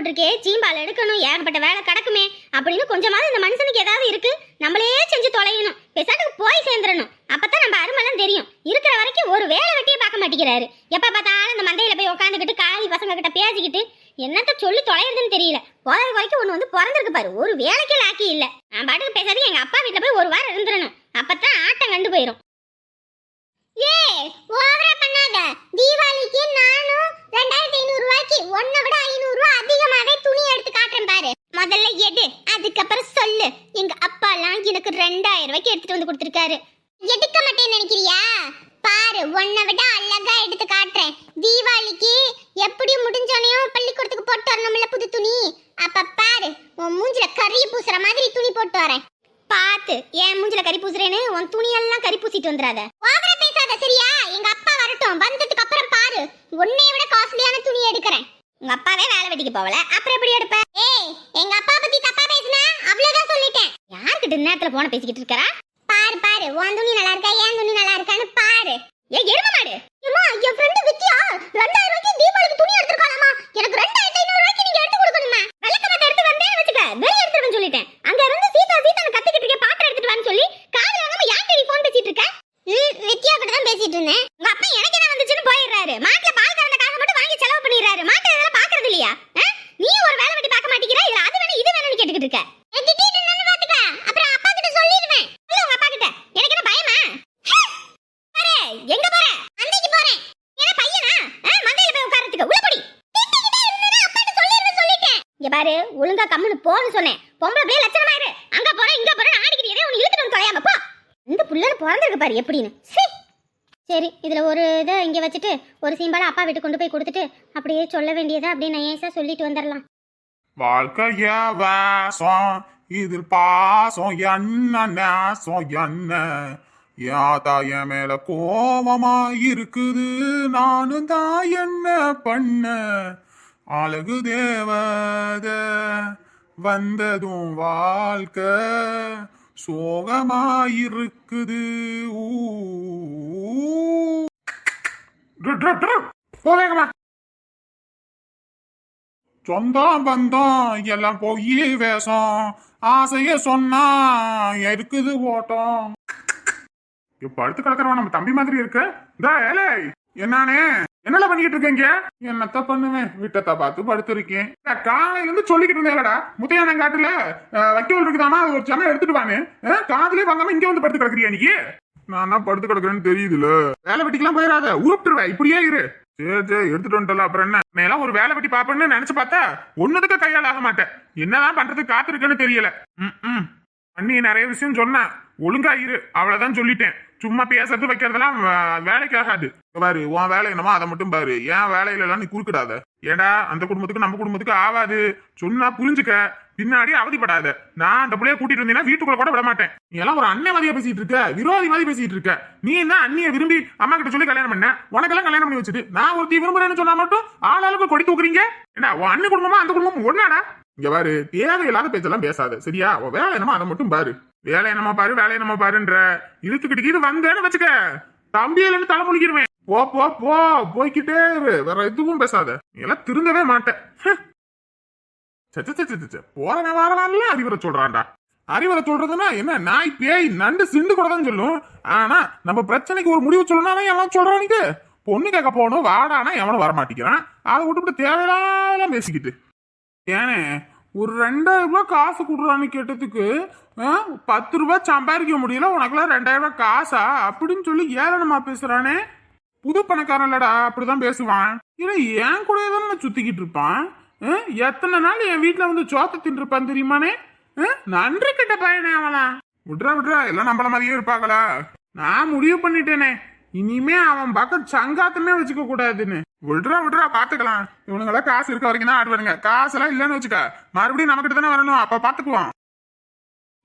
போட்டிருக்கே சீம்பால் எடுக்கணும் ஏகப்பட்ட வேலை கிடக்குமே அப்படின்னு கொஞ்சமாவது இந்த மனுஷனுக்கு ஏதாவது இருக்கு நம்மளே செஞ்சு தொலையணும். பெசாட்டுக்கு போய் சேர்ந்துடணும். அப்பதான் நம்ம அருமெல்லாம் தெரியும். இருக்கிற வரைக்கும் ஒரு வேலை வெட்டியே பார்க்க மாட்டேங்கிறாரு. எப்ப பார்த்தாலும் இந்த மந்தையில போய் உட்காந்துக்கிட்டு காலி பசங்க கிட்ட பேசிக்கிட்டு என்னத்த சொல்லி தொலைறதுன்னு தெரியல. போறது குறைக்கு ஒண்ணு வந்து பிறந்திருக்கு பாரு. ஒரு வேலைக்கு லாக்கி இல்ல. நான் பாட்டுக்கு பேசாது எங்க அப்பா வீட்டுல போய் ஒரு வாரம் இருந்துடணும். அப்பதான் ஆட்டம் கண்டு போயிரும். ஏ ஓவரா பண்ணாத தீபாவளிக்கு நானும் ரெண்டாயிரத்தி ஐநூறு ரூபாய்க்கு ஒன்னை விட ஐநூறு ரூபாய் அதிகமாவே துணி எடுத்து காட்டுறேன் பாரு முதல்ல எடு அதுக்கப்புறம் சொல்லு எங்க அப்பா எல்லாம் எனக்கு ரெண்டாயிரம் ரூபாய்க்கு எடுத்துட்டு வந்து கொடுத்துருக்காரு. எடுக்க மாட்டேன்னு நினைக்கிறியா? பாரு உன்னை விட அழகா எடுத்து காட்டுறேன். தீபாவளிக்கு எப்படி முடிஞ்சோனையும் பள்ளிக்கூடத்துக்கு போட்டு வரணும்ல புது துணி? அப்ப பாரு உன் மூஞ்சில கறி பூசுற மாதிரி துணி போட்டு வரேன். பாத்து என் மூஞ்சில கறி பூசுறேன்னு உன் துணியெல்லாம் கறி பூசிட்டு வந்துடாத. ஓவரா பேசாத சரியா? எங்க அப்பா வரட்டும். வந்ததுக்கு அப்புறம் பாரு உன்னைய விட காஸ்ட்லியான துணி எடுக்கிறேன். உங்க அப்பாவே வேலை வெட்டிக்கு போகல. அப்புறம் எப்படி எடுப்ப? ஏய் எங்க அப்பா பத்தி தப்பா பேசுனா? அவ்வளவுதான் சொல்லிட்டேன். யார்கிட்ட நேரத்துல போன பேசிக்கிட்டு இருக்கறா பாரு பாரு? உன் துணி நல்லா இருக்கா? என் துணி நல்லா இருக்கான்னு பாரு. ஏ எரும மாடு. ஏமா என் ஃப்ரெண்டு வித்யா 2000 ரூபாய்க்கு தீபாவளிக்கு துணி எடுத்துருக்காளாமா எனக்கு ரெண்டு ரூபாய்க்கு நீங்க எடுத்து கொடுக்கணுமா விளக்கமாத்த எடுத்து வந்தேன்னு வச்சுக்க வெளிய எடுத்துருவேன் சொல்லிட்டேன் அங்க இருந்து சீதா சீதான்னு கத்திக்கிட்டு இருக்க பாத்திரம் எடுத்துட்டு வான்னு சொல்லி காதுல வாங்காம யார்கிட்ட நீ ஃபோன் பேசிட்டு இருக்க ம், வித்யா கிட்ட தான் பேசிட்டு இருந்தேன் உங்க அப்பா எனக்கு என்ன வந்துச்சுன்னு போயிடுறாரு மாட்டுல பால் கறந்த காசை மட்டும் வாங்கி செலவு பண்ணிடுறாரு மாட்டை இதெல்லாம் பாக்குறது இல்லையா ஆ? நீ ஒரு வேலை வெட்டி பார்க்க மாட்டேங்கிற இதுல அது வேணும் இது வேணும்னு கேட்டுக்கிட்டு இருக்க ஏய், திட்டிட்டு இருந்தேன்னு பாத்துக்க அப்புறம் அப்பா கிட்ட சொல்லிடுவேன் சொல்லு உங்க அப்பா கிட்ட எனக்கு என்ன பயமா பாரு எங்க போற மந்தைக்கு போறேன் என்ன பையனா ஆ, மந்தையில போய் உட்கார்றதுக்கு உள்ள போடி திட்டிக்கிட்டே இருந்தேன்னா அப்பாட்ட சொல்லிடுவேன் சொல்லிட்டேன் இங்க பாரு ஒழுங்கா கம்முன்னு போன்னு சொன்னேன். பொம்பளை பிள்ளை லட்சணமா இரு. அங்க போறேன் இங்க போற ஆடிக்கிட்டே உன் உன்னை இழுத்துட்டு வந்து தொலையாம போ. இந்த புள்ளன்னு பிறந்திருக்கு பாரு எப்படின்னு. சரி இதுல ஒரு இதை இங்க வச்சுட்டு ஒரு சீம்பால அப்பா வீட்டுக்கு கொண்டு போய் கொடுத்துட்டு அப்படியே சொல்ல வேண்டியதை அப்படியே நைஸா சொல்லிட்டு வந்துடலாம் வாழ்க்கைய வாசம் இதில் பாசம் என்ன நேசம் என்ன? யாத்தா மேல கோபமா இருக்குது நானும் தான் என்ன பண்ண? அழகு தேவத வந்ததும் வாழ்க்கை சோகமாயிருக்குது. ஊ. ட்ரு, ட்ரு. போவேங்கம்மா சொந்தம் பந்தம் எல்லாம் போய் வேஷம். ஆசைய சொன்னா இருக்குது ஓட்டம்? இப்ப அடுத்து கிடக்குறவன் நம்ம தம்பி மாதிரி இருக்கு? இந்த ஏலே என்னானே? என்னல பண்ணிக்கிட்டு இருக்கீங்க? என்னத்த பண்ணுவேன்? விட்டத்தை பார்த்து படுத்திருக்கேன். காலையில இருந்து சொல்லிக்கிட்டு இருந்தேன்லடா முத்தையான காட்டுல வைக்கோல் இருக்குதாமா? அது ஒரு சென்னை எடுத்துட்டு வாங்க அஹ், காதுலயே வாங்காம இங்க வந்து படுத்து கிடக்குறியா நீ? நான் தான் படுத்து கிடக்குறேன்னு தெரியுதுல. வேலை வெட்டிக்கெல்லாம் போயிடாத உருப்பிட்டுருவேன் இப்படியே இரு. சரி சரி எடுத்துட்டு வந்துட்டல அப்புறம் என்ன? மேலாம் ஒரு வேலை வெட்டி பாப்பேன்னு நினைச்சு பார்த்தா ஒன்னதுக்கு கையால் ஆக மாட்டேன். என்னதான் பண்றதுக்கு காத்திருக்குன்னு தெரியல. ம், ம். அண்ணி நிறைய விஷயம் சொன்னேன் ஒழுங்கா இரு. அவ்வளவுதான் சொல்லிட்டேன். சும்மா பேசுறது வைக்கிறதெல்லாம் வேலைக்கு ஆகாது. பாரு உன் வேலை என்னமோ அதை மட்டும் பாரு. ஏன் வேலையில எல்லாம் நீ குறுக்கிடாத. ஏடா அந்த குடும்பத்துக்கு நம்ம குடும்பத்துக்கு ஆகாது. சொன்னா புரிஞ்சுக்க. பின்னாடி அவதிப்படாத. நான் அந்த பிள்ளைய கூட்டிட்டு வந்தீங்கன்னா வீட்டுக்குள்ள கூட விட மாட்டேன். நீ எல்லாம் ஒரு அண்ணன் மாதிரியா பேசிட்டு இருக்க. விரோதி மாதிரி பேசிட்டு இருக்க. நீ என்ன அண்ணிய விரும்பி அம்மா கிட்ட சொல்லி கல்யாணம் பண்ண? உனக்கெல்லாம் கல்யாணம் பண்ணி வச்சுட்டு நான் ஒருத்தி விரும்புறேன்னு சொன்னா மட்டும் ஆளாளுக்கு கொடி தூக்குறீங்க? என்ன உன் அண்ணன் குடும்பமா அந்த குடும்பம் ஒன்னாடா இங்க பாரு தேவையில்லாத பேச்செல்லாம் பேசாத சரியா? உன் வேலை என்னமோ அதை மட்டும் பாரு. வேலை என்னமா பாரு வேலை என்னமா பாருன்ற. இழுத்துக்கிட்டு இது வந்தேன்னு வச்சுக்க. தம்பியிலன்னு தலை முழிக்கிருவேன் போ போ போ போய்கிட்டே இரு. வேற எதுவும் பேசாத. எல்லாம் திருந்தவே மாட்டேன். ஹ். சே, வாரவான்ல அறிவுரை சொல்றான்டா. அறிவுரை சொல்றதுன்னா என்ன? நாய் பேய் நண்டு சிண்டு கூட தான் சொல்லும். ஆனா நம்ம பிரச்சனைக்கு ஒரு முடிவு சொல்லணும்னா எல்லாம் சொல்றானுக்கு பொண்ணு கேட்க போகணும் வாடானா எவனும் வர மாட்டேங்கிறான் அதை விட்டுவிட்டு தேவையில்லாம் பேசிக்கிட்டு. ஏனே? ஒரு ரெண்டாயிரம் ரூபாய் காசு கொடுறான்னு கேட்டதுக்கு ஆ, பத்து ரூபாய் சம்பாதிக்க முடியல உனக்குலாம் ரெண்டாயிரம் ரூபாய் காசா? அப்படின்னு சொல்லி ஏளனமா பேசுறானே. புது பணக்காரன் இல்லடா அப்படிதான் பேசுவான். இல்லை என் கூட தானே சுத்திக்கிட்டு இருப்பான். எத்தனை நாள் என் வீட்டில் வந்து சோத்த தின்றுப்பான் தெரியுமானே? ஆ, நன்றி கிட்ட பையனே அவனா. விட்றா விட்றா எல்லாம் நம்மள மாதிரியே இருப்பாங்களா? நான் முடிவு பண்ணிட்டேனே. இனிமே அவன் பக்கம் சங்காத்தமே வச்சுக்க கூடாதுன்னு. விட்றா விட்றா பாத்துக்கலாம். இவனுங்களாம் காசு இருக்க வரைக்கும் தான் ஆடுவானுங்க. காசெல்லாம் இல்லைன்னு வச்சுக்க. மறுபடியும் நம்ம தானே வரணும். அப்ப பாத்துக்குவோம்.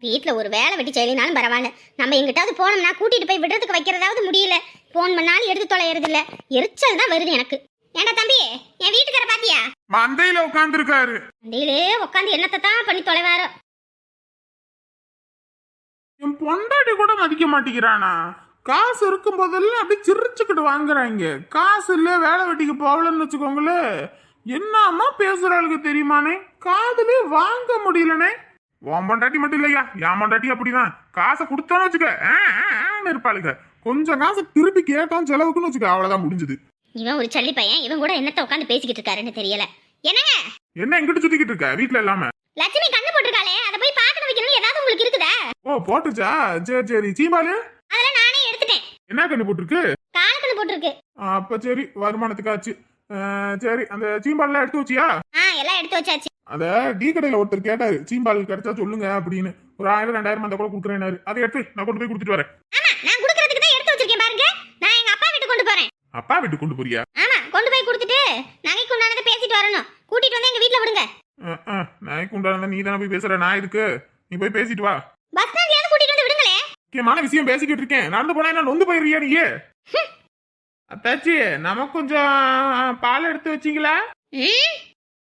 வீட்ல ஒரு வேலை வெட்டி செய்யலினாலும் பரவாயில்ல. நம்ம எங்கிட்டாவது போனோம்னா கூட்டிட்டு போய் விடுறதுக்கு வைக்கிறதாவது முடியல. போன் பண்ணாலும் எடுத்து தொலைகிறது இல்ல எரிச்சல் தான் வருது எனக்கு. ஏண்டா தம்பி என் வீட்டுக்கார பாத்தியா? மந்தையில உட்கார்ந்து இருக்காரு வண்டியிலே உட்காந்து என்னத்தை தான் பண்ணி தொலைவாரோ? என் பொண்டாட்டி கூட மதிக்க மாட்டேங்கிறானா? காசு இருக்கும் போதெல்லாம் அப்படியே சிரிச்சுக்கிட்டு வாங்குறாங்க. காசு இல்ல வேலை வெட்டிக்கு போகலன்னு வச்சுக்கோங்களேன் என்னம்மா பேசுறாளுக்கு தெரியுமானே காதுலே வாங்க முடியலனே உன் பொண்டாட்டி மட்டும் இல்லையா? என் பொண்டாட்டி அப்படிதான். காசை கொடுத்தோன்னு வச்சுக்க. இருப்பாளுங்க. கொஞ்சம் காசை திருப்பி கேட்டான் செலவுக்குன்னு வச்சுக்க அவ்வளவுதான் முடிஞ்சது. இவன் ஒரு சல்லி பையன் இவன் கூட என்னத்த உட்காந்து பேசிக்கிட்டு இருக்காருன்னு தெரியல. என்னங்க? என்ன எங்கிட்ட சுத்திக்கிட்டு இருக்க வீட்ல இல்லாம? லட்சுமி கண்ணு போட்டிருக்காளே அதை போய் பார்க்கணும் வைக்கணும் ஏதாவது உங்களுக்கு இருக்குதா? ஓ போட்டுச்சா? சரி சரி. சீமாலு அதெல்லாம் என்ன கண்ணு போட்டிருக்கு? கால் கண்ணு போட்டிருக்கு. அப்ப சரி வருமானத்துக்காச்சு சரி அந்த சீம்பால்லாம் எடுத்து வச்சியா? ஆ எல்லாம் எடுத்து வச்சாச்சு. அத டீ கடையில ஒருத்தர் கேட்டாரு சீம்பால் கிடைச்சா சொல்லுங்க அப்படின்னு. ஒரு ஆயிரம் ரெண்டாயிரம் அந்த கூட கொடுக்குறேனாரு அதை எடுத்து நான் கொண்டு போய் கொடுத்துட்டு வரேன். ஆமா நான் குடுக்கறதுக்கு தான் எடுத்து வச்சிருக்கேன் பாருங்க. நான் எங்க அப்பா வீட்டுக்கு கொண்டு போறேன். அப்பா வீட்டுக்கு கொண்டு போறியா? ஆமா கொண்டு போய் கொடுத்துட்டு நகைக்கு உண்டானதை பேசிட்டு வரணும். கூட்டிட்டு வந்து எங்க வீட்ல விடுங்க. அஹ், அஹ், நாய்க்கு உண்டானதா நீ தானே போய் பேசுற? நான் இதுக்கு நீ போய் பேசிட்டு வா. பஸ் விடுங்களே முக்கியமான விஷயம் பேசிக்கிட்டு இருக்கேன். நடந்து போனா என்ன நொந்து போயிருவியா நீ அத்தாச்சி நமக்கு கொஞ்சம் பால் எடுத்து வச்சீங்களா?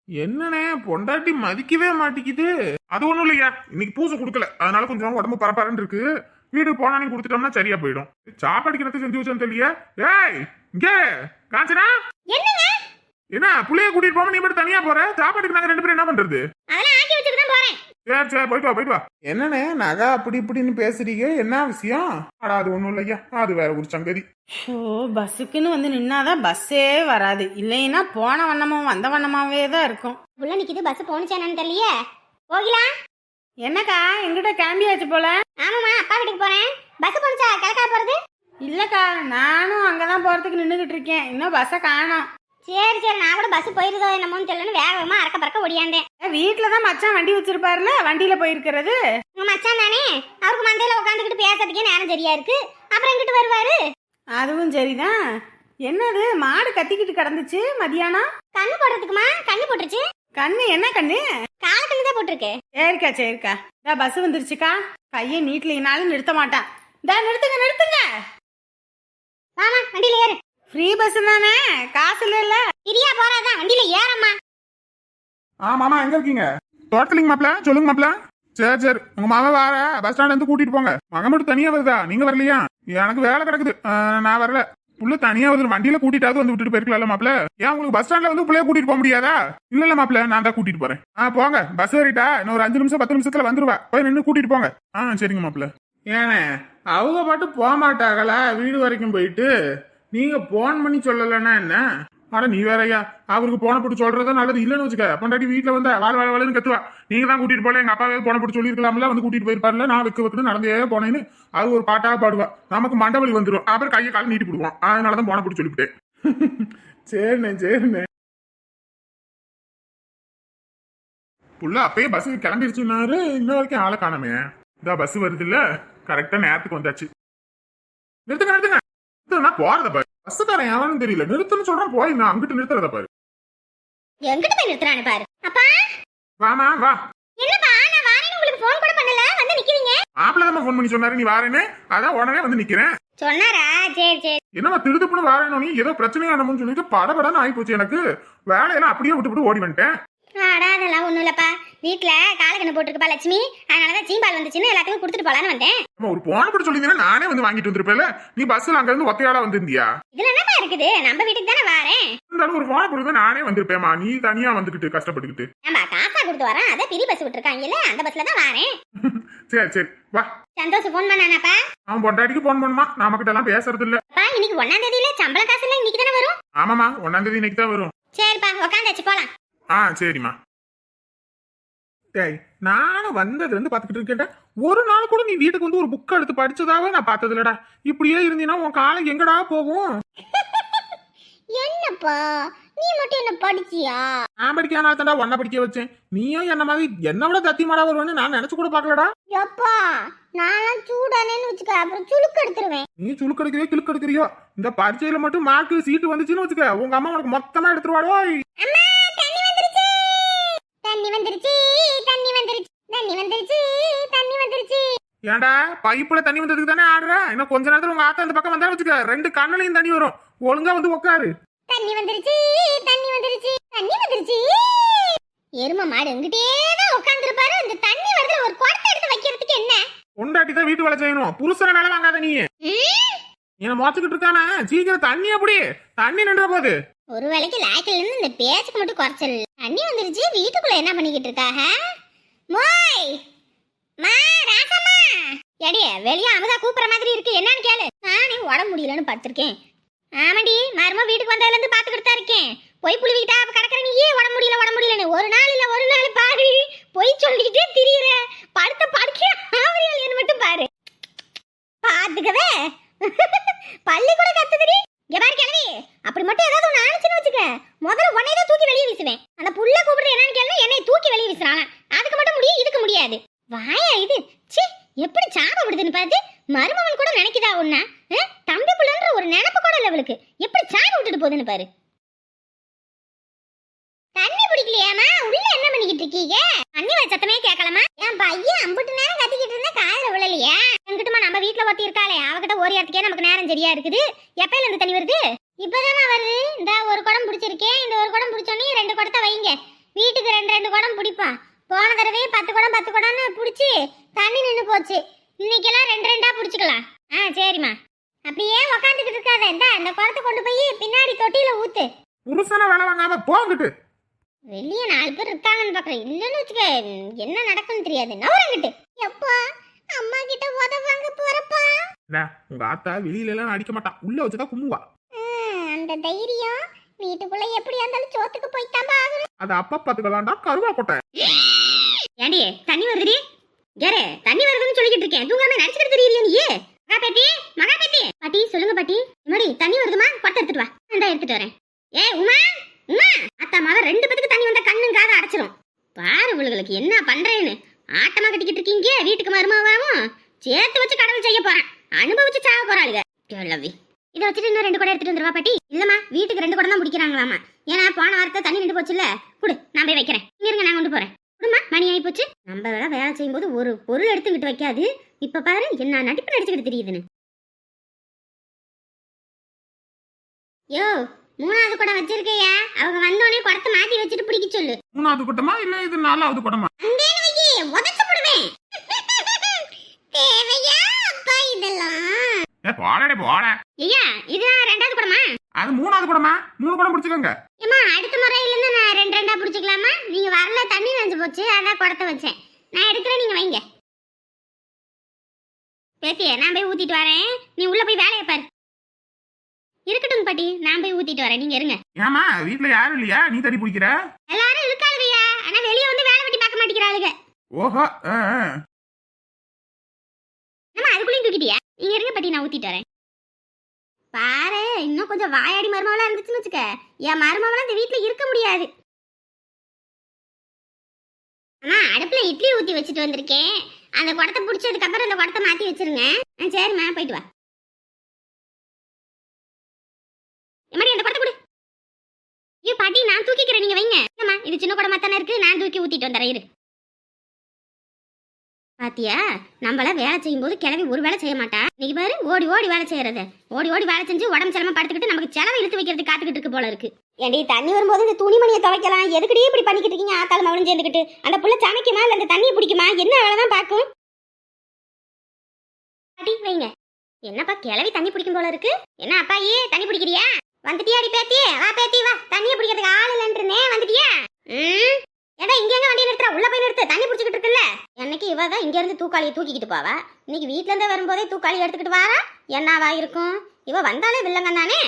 என்னண்ணே பொண்டாட்டி மதிக்கவே மாட்டேங்குது அது ஒண்ணும் இல்லையா? இன்னைக்கு பூசை கொடுக்கல. அதனால கொஞ்சம் உடம்பு பரபரன்னு இருக்கு. வீடு போனா நீ கொடுத்துட்டோம்னா சரியா போயிடும். சாப்பாடு கிணத்து செஞ்சு வச்சோன்னு தெரியல ஏய் இங்க காஞ்சனா? என்ன புள்ளைய கூட்டிட்டு போகாம நீ மட்டும் தனியா போற? சாப்பாட்டுக்கு நாங்க ரெண்டு பேரும் என்ன பண்றது? அதெல்லாம் ஆக்கி வச்சுட்டு தான் போறேன். சரி சரி போயிட்டு வா போயிட்டு வா. என்னண்ணே நகை அப்படி இப்படின்னு பேசுறீங்க? என்ன விஷயம்? அடா அது ஒண்ணும் இல்லையா? அது வேற ஒரு சங்கதி. ஓ பஸ்ஸுக்குன்னு வந்து நின்னாதான் பஸ்ஸே வராது. இல்லைன்னா போன வண்ணமும் வந்த வண்ணமாவே தான் இருக்கும். உள்ள நிக்குது பஸ் போனுச்சா என்னன்னு தெரியலையே? போகலா? என்னக்கா எங்கிட்ட கிளம்பியாச்சு போல? ஆமாமா அப்பா வீட்டுக்கு போறேன். பஸ் போனுச்சா கிழக்கா போறது? இல்லக்கா நானும் அங்கதான் போறதுக்கு நின்றுகிட்டு இருக்கேன். இன்னும் பஸ்ஸை காணோம். சரி சரி நான் கூட பஸ் போயிருதோ என்னமோன்னு தெரியலன்னு வேக வேகமா அறக்க பறக்க ஓடியாந்தேன். வீட்டுல தான் மச்சான் வண்டி வச்சிருப்பாருல? வண்டியில போயிருக்கிறது? உங்க மச்சான் தானே? அவருக்கு மந்தையில உட்காந்துக்கிட்டு பேசுறதுக்கே நேரம் சரியா இருக்கு. அப்புறம் எங்கிட்டு வருவாரு? அதுவும் சரிதான். என்னது மாடு கத்திக்கிட்டு கிடந்துச்சு மதியானம்? கண்ணு போடுறதுக்குமா? கண்ணு போட்டுருச்சு? கண்ணு என்ன கண்ணு? கால கண்ணு தான் போட்டிருக்கு. சரிக்கா சரிக்கா. இதா பஸ் வந்துருச்சுக்கா. கையை நீட்லினாலும் நிறுத்த மாட்டான். இதா நிறுத்துங்க நிறுத்துங்க. வாமா வண்டியில ஏறு. ஃப்ரீ பஸ் தானே? காசு இல்ல பிரியா போறாதான் வண்டியில ஏறம்மா. ஆ மாமா எங்க இருக்கீங்க? தோட்டலிங்க மாப்ள சொல்லுங்க மாப்ள சரி சரி உங்க மாமா வார பஸ் ஸ்டாண்ட் வந்து கூட்டிட்டு போங்க. மகன் மட்டும் தனியா வருதா? நீங்க வரலையா? எனக்கு வேலை கிடக்குது. நான் வரல. புள்ள தனியா வருது. வண்டியில கூட்டிட்டாவது வந்து விட்டுட்டு போயிருக்கலாம்ல மாப்ள ஏன் உங்களுக்கு பஸ் ஸ்டாண்ட்ல வந்து புள்ளைய கூட்டிட்டு போக முடியாதா? இல்ல இல்ல மாப்ள நான் தான் கூட்டிட்டு போறேன். ஆ போங்க. பஸ் ஏறிட்டா இன்னும் ஒரு அஞ்சு நிமிஷம் பத்து நிமிஷத்துல வந்துருவா. போய் நின்று கூட்டிட்டு போங்க. ஆ சரிங்க மாப்ள ஏனே அவங்க பாட்டு போக மாட்டாங்களா? வீடு வரைக்கும் போயிட்டு. நீங்க போன் பண்ணி சொல்லலைன்னா என்ன? அட நீ வேறையா? அவருக்கு போன போட்டு சொல்றதா நல்லது. இல்லைன்னு வச்சுக்க பொண்டாட்டி வீட்டுல வந்து வாழ வாழ வாழன்னு கத்துவா. நீங்க தான் கூட்டிட்டு போல எங்க அப்பாவே போன போட்டு சொல்லிருக்கலாம்ல வந்து கூட்டிட்டு போயிருப்பாருல நான் வைக்க வெக்கணும் நடந்தே போனேன்னு அது ஒரு பாட்டா பாடுவா. நமக்கு மண்டவலி வந்துடும் அப்புறம் கையை கால் நீட்டி போடுவோம் அதனாலதான் போன போட்டு சொல்லிவிட்டேன். சரிண்ணே சரிண்ணே. புள்ள அப்பயே பஸ் கிளம்பிருச்சுன்னாரு இன்ன வரைக்கும் ஆளை காணாமே. இதா பஸ் வருது இல்ல கரெக்டா நேரத்துக்கு வந்தாச்சு. நிறுத்துங்க நிறுத்துங்க. நிறுத்துனா போறத பாரு. பஸ்ஸுக்காரன் எவனும் தெரியல. நிறுத்துன்னு சொல்றான் போய் நான் அங்கிட்டு நிறுத்துறத பாரு. எங்கிட்டு போய் நிறுத்துறானு பாரு. அப்பா? வாமா வா. என்னப்பா நான் வாரேன்னு உங்களுக்கு ஃபோன் கூட பண்ணல. வந்து நிக்கிறீங்க? மாப்பிள்ள தான் ஃபோன் பண்ணி சொன்னாரு நீ வாரேன்னு? அதான் உடனே வந்து நிக்கிறேன். சொன்னாரா? சரி சரி. என்னமா திடுதுப்புன்னு வாரேனோ நீ ஏதோ பிரச்சனையானமுன்னு சொல்லிட்டு படபடன்னு ஆகி போச்சு எனக்கு. வேலையெல்லாம் அப்படியே விட்டு ஓடி வந்துட்டேன். ஆடா அதெல்லாம் ஒண்ணும் இல்லப்பா. வீட்டுல காலக்கண்ணு போட்டிருக்குப்பா லட்சுமி. அதனாலதான் சீம்பால் வந்துச்சுன்னு எல்லாத்துக்கும் கொடுத்துட்டு போலான்னு வந்தேன். அம்மா, ஒரு போன படி சொல்லியிருந்தீங்கன்னா நானே வந்து வாங்கிட்டு வந்திருப்பேன்ல. நீ பஸ்ல அங்க இருந்து ஒத்தையாடா வந்திருந்தியா? இதுல என்னப்பா இருக்குது? நம்ம வீட்டுக்கு தானே வாரேன். இருந்தாலும் ஒரு போன படி நானே வந்திருப்பேம்மா நீ தனியா வந்துகிட்டு கஷ்டப்பட்டுக்கிட்டு. நம்ம காசா கொடுத்து வரேன். அதான் பெரிய பஸ் விட்டுருக்காங்கல்ல அந்த பஸ்ல தான் வாரேன். சரி சரி. வா. சந்தோஷ் ஃபோன் பண்ணானாப்பா? அவன் பொண்டாட்டிக்கு போன் பண்ணுமா? நாம கிட்ட எல்லாம் பேசுறது இல்ல அப்பா இன்னைக்கு ஒன்னாம் தேதியில சம்பளம் காசு எல்லாம் இன்னைக்கு தானே வரும்? ஆமாமா ஒன்னாம் தேதி இன்னைக்கு தான் வரும். சரிப்பா உக்காந்தாச்சு போலாம். ஆ சரிம்மா. டேய் நானும் வந்தது வந்து பாத்துக்கிட்டு இருக்கேன்டா. ஒரு நாள் கூட நீ வீட்டுக்கு வந்து ஒரு புக் எடுத்து படிச்சதாவே நான் பார்த்தது இல்லடா இப்படியே இருந்தீன்னா உன் காலம் எங்கடா போகும்? என்னப்பா? நீ மட்டும் என்ன படிச்சியா? நான் படிக்கானா தாண்டா ஒன்ன படிக்க வச்சேன். நீயும் என்ன மாதிரி என்ன விட தத்திமாடா வருவேன்னு நான் நினைச்சு கூட பார்க்கலடா. எப்பா நான் சூடானேன்னு வச்சுக்க அப்புறம் சுளுக்கு எடுத்துருவேன். நீ சுழுக்கெடுக்கிறியோ கிழுக்கெடுக்கிறியோ இந்த பரீட்சையில மட்டும் மார்க் சீட்டு வந்துச்சுன்னு வச்சுக்க உங்க அம்மா உனக்கு மொத்தமா எடுத்துருவாடோ அம்மா தண்ணி வந்துருச்சு தண்ணி வந்துருச்சு தண்ணி வந்துருச்சு தண்ணி வந்துருச்சு. ஏன்டா பைப்புல தண்ணி வந்ததுக்கு தானே ஆடுற? இன்னும் கொஞ்ச நேரத்துல உங்க ஆத்தா இந்த பக்கம் வந்தா வச்சுக்க ரெண்டு கண்ணுலயும் தண்ணி வரும். ஒழுங்கா வந்து உட்காரு தண்ணி வந்துருச்சு தண்ணி வந்துருச்சு தண்ணி வந்துருச்சு. எரும மாடு எங்கிட்டே தான் உட்காந்துருப்பாரு அந்த தண்ணி வரதுல ஒரு குடத்தை எடுத்து வைக்கிறதுக்கு என்ன? பொண்டாட்டி தான் வீட்டு வேலை செய்யணும். புருஷனை வேலை வாங்காத நீ? என்ன மொச்சுக்கிட்டு இருக்கானா? சீக்கிரம் தண்ணி அப்படி தண்ணி நின்ற போகுது ஒரு வேளைக்கு லாய்க்கில் இருந்து இந்த பேச்சுக்கு மட்டும் குறைச்சல். தண்ணி வந்துருச்சு வீட்டுக்குள்ள என்ன பண்ணிக்கிட்டு இருக்காக மோய்! மா ராசம்மா! எடிய வெளியே அமுதா கூப்பிட்ற மாதிரி இருக்கு. என்னன்னு கேளு. நானே உடம்பு முடியலன்னு பார்த்துருக்கேன் ஆமாடி மருமோ வீட்டுக்கு வந்ததுல இருந்து பார்த்துக்கிட்டு தான் இருக்கேன். பொய் புழுவிட்டா அப்ப கிடக்குற நீ ஏன் உடம்பு முடியல உடம்பு முடியலன்னு. ஒரு நாள் இல்ல ஒரு நாள் பாரு. பொய் சொல்லிக்கிட்டே திரியுற. படுத்த படுக்க ஆவரியல் மட்டும் பாரு. பாத்துக்கவே. பள்ளி கூட கத்துதுடி. இங்க கிழவி. அப்படி மட்டும் ஏதாவது ஒண்ணு ஆனிச்சுன்னு வச்சுக்க. முதல்ல உன்னை தான் தூக்கி வெளியே வீசுவேன். அந்த புள்ள கூப்பிடுறது என்னன்னு கேள்வி என்னை தூக்கி வெளியே வீசுறானா அதுக்கு மட்டும் முடியும் இதுக்கு முடியாது. வாயா இது. ச்சீ எப்படி சாபப்படுதுன்னு பார்த்து மருமகன் கூட நினைக்குதா ஒன்னா தம்பி புள்ளன்ற ஒரு நினப்பு கூட இல்லை அவளுக்கு எப்படி சாப விட்டுட்டு போகுதுன்னு பாரு. தண்ணி பிடிக்கலையாமா உள்ள என்ன பண்ணிக்கிட்டு இருக்கீங்க? தண்ணி வர சத்தமே கேட்கலாமா என் பையன் அம்புட்டு நேரம் கத்திக்கிட்டு இருந்தா காதுல விழலையா? என்கிட்டமா நம்ம வீட்டுல ஒருத்தி இருக்காளே அவகிட்ட ஒரு இடத்துக்கே நமக்கு நேரம் சரியா இருக்குது. எப்பயில இருந்து தண்ணி வருது? இப்பதாம்மா வருது. இந்த ஒரு குடம் பிடிச்சிருக்கேன். இந்த ஒரு குடம் பிடிச்சோன்னே ரெண்டு குடத்தை வைங்க. வீட்டுக்கு ரெண்டு ரெண்டு குடம் பிடிப்பான். போன தடவை பத்து குடம் பத்து குடம்னு பிடிச்சி தண்ணி நின்று போச்சு. இன்னைக்கெல்லாம் ரெண்டு ரெண்டா பிடிச்சிக்கலாம். ஆ சரிம்மா. அப்படியே உக்காந்துக்கிட்டு இருக்காத. இந்த அந்த குடத்தை கொண்டு போய் பின்னாடி தொட்டியில ஊத்து. புருஷனை வேலை வாங்காம போங்கிட்டு வெளியே நாலு பேர் இருக்காங்கன்னு பாக்குறேன். இல்லைன்னு வச்சுக்க என்ன நடக்கும்னு தெரியாது. நவரங்கிட்டு எப்பா அம்மா கிட்ட உதவாங்க போறப்பா. உங்க ஆத்தா வெளியில எல்லாம் அடிக்க மாட்டான் உள்ள வச்சுதான் கும்முவா. அந்த தைரியம். வீட்டுக்குள்ள எப்படியா இருந்தாலும் சோத்துக்கு போய்த்தாம்பா ஆகணும். அது அப்பா பாத்துக்கலாம்டா கருவா கொட்டை. ஏண்டி தண்ணி வருதுடி? யாரு தண்ணி வருதுன்னு சொல்லிக்கிட்டு இருக்கேன். தூங்காம நடிச்சுக்கிட்டு தெரியலையே நீ? மகா பேத்தி மகா பேத்தி. பாட்டி சொல்லுங்க பாட்டி. மாடி தண்ணி வருதுமா? குடத்தை எடுத்துட்டு வா. அந்த எடுத்துட்டு வரேன். ஏ உமா! அத்தா மக ரெண்டு பேத்துக்கு தண்ணி வந்தா கண்ணும் காதை அடைச்சிரும். பாரு இவளுகளுக்கு என்ன பண்றேன்னு? ஆட்டமா கட்டிக்கிட்டு இருக்கீங்க? வீட்டுக்கு மருமாவும் சேர்த்து வச்சு கடவுள் செய்ய போறேன். அனுபவிச்சு சாக போறாளுங்க லவ்வி. இதை வச்சுட்டு இன்னும் ரெண்டு குடம் எடுத்துட்டு வந்துருவா பாட்டி. இல்லம்மா வீட்டுக்கு ரெண்டு குடம் தான் பிடிக்கிறாங்களாமா ஏன்னா போன வாரத்தை தண்ணி நின்று போச்சுல்ல? குடு நான் போய் வைக்கிறேன். இங்க இருங்க நான் கொண்டு போறேன். குடுமா மணி ஆகி போச்சு. நம்ம வேலை வேலை செய்யும்போது ஒரு பொருள் எடுத்துக்கிட்டு வைக்காது. இப்ப பாரு என்ன நடிப்பு நடிச்சுக்கிட்டு தெரியுதுன்னு. யோ மூணாவது குடம் வச்சிருக்கையா அவங்க வந்தோடனே குடத்தை மாத்தி வச்சுட்டு பிடிக்க சொல்லு மூணாவது குட்டமா இல்ல இது நாலாவது போடடே போட ஐயா இதுதான் ரெண்டாவது குடமா? அது மூணாவது குடமா? மூணு குடம் பிடிச்சுக்கோங்க. அடுத்த முறையில இருந்து நான் ரெண்டு ரெண்டா பிடிச்சிக்கலாமா? நீங்க வரல தண்ணி நனைஞ்சு போச்சு அதான் குடத்தை வச்சேன். நான் எடுக்கிறேன் நீங்க வைங்க. பேத்தியே நான் போய் ஊத்திட்டு வரேன். நீ உள்ள போய் வேலையை பாரு. இருக்கட்டும் பாட்டி நான் போய் ஊத்திட்டு வரேன். நீங்க இருங்க. ஏமா வீட்ல யாரும் இல்லையா? நீ தடி பிடிக்கிற? எல்லாரும் இருக்காளுங்கய்யா ஆனா வெளியே வந்து வேலை மாட்டேங்கிறாளுங்க ஓஹோ. நம்ம அதுக்குள்ளேயும் தூக்கிட்டியா? நீங்க இருங்க பாட்டி நான் ஊத்திட்டு வரேன். பாரு இன்னும் கொஞ்சம் வாயாடி மருமவளா இருந்துச்சுன்னு வச்சுக்க. என் மருமவளா இந்த வீட்ல இருக்க முடியாது. அம்மா அடுப்புல இட்லி ஊத்தி வச்சுட்டு வந்திருக்கேன். அந்த குடத்தை பிடிச்சதுக்கு அப்புறம் அந்த குடத்தை மாத்தி வச்சிருங்க. ஆ, சரிம்மா போயிட்டு வா. எம்மாடி அந்த குடத்தை கொடு. ஐயோ பாட்டி நான் தூக்கிக்கிறேன் நீங்க வைங்க. இல்லம்மா இது சின்ன குடமா தானே இருக்கு? நான் தூக்கி ஊத்திட்டு வந்துடுறேன் இரு. பாத்தியா? நம்மள வேலை செய்யும் போது கிளவி ஒரு வேலை செய்ய மாட்டா. நீ பாரு ஓடி ஓடி வேலை செய்யறது. ஓடி ஓடி வேலை செஞ்சு உடம்பு செலமா படுத்துக்கிட்டு நமக்கு செலவை இழுத்து வைக்கிறது காத்துக்கிட்டு இருக்கு போல இருக்கு. ஏண்டி தண்ணி வரும்போது இந்த துணிமணியை துவைக்கலாம். எதுக்கடி இப்படி பண்ணிக்கிட்டு இருக்கீங்க ஆத்தாலும் அவளும் சேர்ந்துக்கிட்டு? அந்த புள்ள சமைக்குமா இல்ல அந்த தண்ணியை பிடிக்குமா? என்ன வேலை தான் பார்க்கும்? அடி வைங்க. என்னப்பா கிளவி தண்ணி பிடிக்கும் போல இருக்கு? என்ன ஏ தண்ணி பிடிக்கிறியா? வந்துட்டியா அடி பேத்தி வா பேத்தி வா. தண்ணியை பிடிக்கிறதுக்கு ஆள் இல்லைன்றனே வந்துட்டியா? ம்? ஏதா இங்க எங்க வண்டியை நிறுத்துற? உள்ள போய் நிறுத்து. தண்ணி பிடிச்சிக்கிட்டு இருக்குல்ல? என்னைக்கு இவ தான் இங்க இருந்து தூக்காளியை தூக்கிக்கிட்டு போவா? இன்னைக்கு வீட்ல இருந்து வரும்போதே தூக்காளி எடுத்துக்கிட்டு வாரா என்னவா இருக்கும்? இவ வந்தாலே வில்லங்க தானே